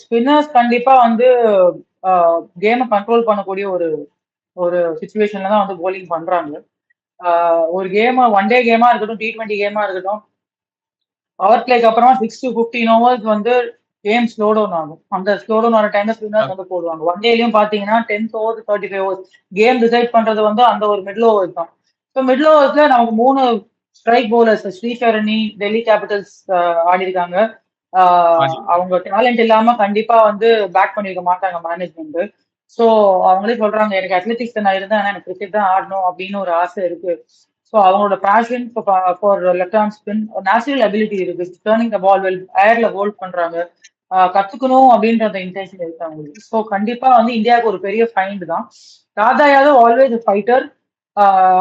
Spinners கண்டிப்பா வந்து கேமை கண்ட்ரோல் பண்ணக்கூடிய ஒரு ஒரு சுச்சுவேஷன்ல தான் வந்து போலிங் பண்றாங்க. ஒரு கேம் ஒன் டே கேமா இருக்கட்டும் டி டுவெண்ட்டி கேமா இருக்கட்டும் பவர் பிளேக்கு அப்புறமா சிக்ஸ் டு ஃபிஃப்டீன் ஓவர்ஸ் வந்து கேம் ஸ்லோ டவுன் ஆகும். அந்த ஸ்லோ டவுன் ஆன டைம்ல ஸ்பின்னர்ஸ் வந்து போடுவாங்க. ஒன் டேலயும் பாத்தீங்கன்னா tenth over thirty five overs game decide பண்றது வந்து அந்த ஒரு மிடில் ஓவர் தான். ஸோ மிடில் ஓவர்ஸ்ல நமக்கு மூணு strike bowlers Sricharani Delhi Capitals ஆடி இருக்காங்க அவங்க டேலண்ட் இல்லாம கண்டிப்பா வந்து பேக் பண்ணிருக்க மாட்டாங்க மேனேஜ்மெண்ட் ஸோ அவங்களே சொல்றாங்க எனக்கு அத்லெட்டிக்ஸ் நான் இருந்தேன் ஆனா எனக்கு கிரிக்கெட் தான் ஆடணும் அப்படின்னு ஒரு ஆசை இருக்கு. ஸோ அவங்களோட passion for left hand spin natural ability இருக்கு. டேர்னிங் த பால் வெல் ஏர்ல ஹோல்ட் பண்றாங்க. கத்துக்கணும் அப்படின்ற அந்த இன்டென்ஷன் இருக்கு அவங்களுக்கு ஸோ கண்டிப்பா வந்து இந்தியாவுக்கு ஒரு பெரிய ஃபைண்ட் தான். ராதா யாதவ் ஆல்வேஸ் ஃபைட்டர்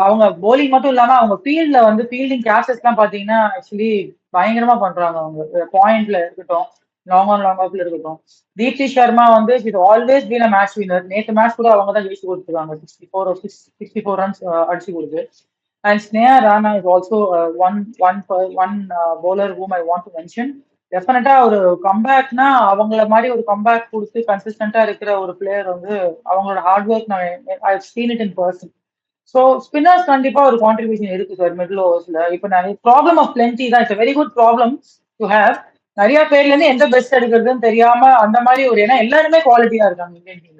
அவங்க போலிங் மட்டும் இல்லாம அவங்க ஃபீல்ட்ல வந்து ஃபீல்டிங் கேச்சஸ் எல்லாம் பாத்தீங்கன்னா ஆக்சுவலி பயங்கரமா பண்றாங்க அவங்க. பாயிண்ட்ல இருக்கட்டும் லாங் ஆன் லாங் ஆஃப்ல இருக்கட்டும். தீப்தி சர்மா வந்து it always been a match winner நேற்று மேட்ச் கூட அவங்க தான் ஜெயிச்சு கொடுத்துருக்காங்க. Sixty four sixty four runs அடிச்சு கொடுத்து. And Sneh Rana is also one one one bowler whom I want to mention டெஃபினட்டா ஒரு கம்பேக்னா அவங்கள மாதிரி ஒரு கம்பேக் கொடுத்து கன்சிஸ்டண்டா இருக்கிற ஒரு பிளேயர் வந்து அவங்களோட ஹார்ட் ஒர்க் நான் I seen it in person so spinners கண்டிப்பா ஒரு கான்ட்ரிபியூஷன் இருக்கு சார் மிடில் ஓவர்ஸ்ல இப்போ நிறைய ப்ராப்ளம் ஆஃப் பிளென்டி தான். It's very good problem to have நிறைய பேர்ல இருந்து எந்த பெஸ்ட் எடுக்கிறதுன்னு தெரியாம அந்த மாதிரி ஒரு ஏன்னா எல்லாருமே குவாலிட்டியா இருக்காங்க இந்தியன் டீம்ல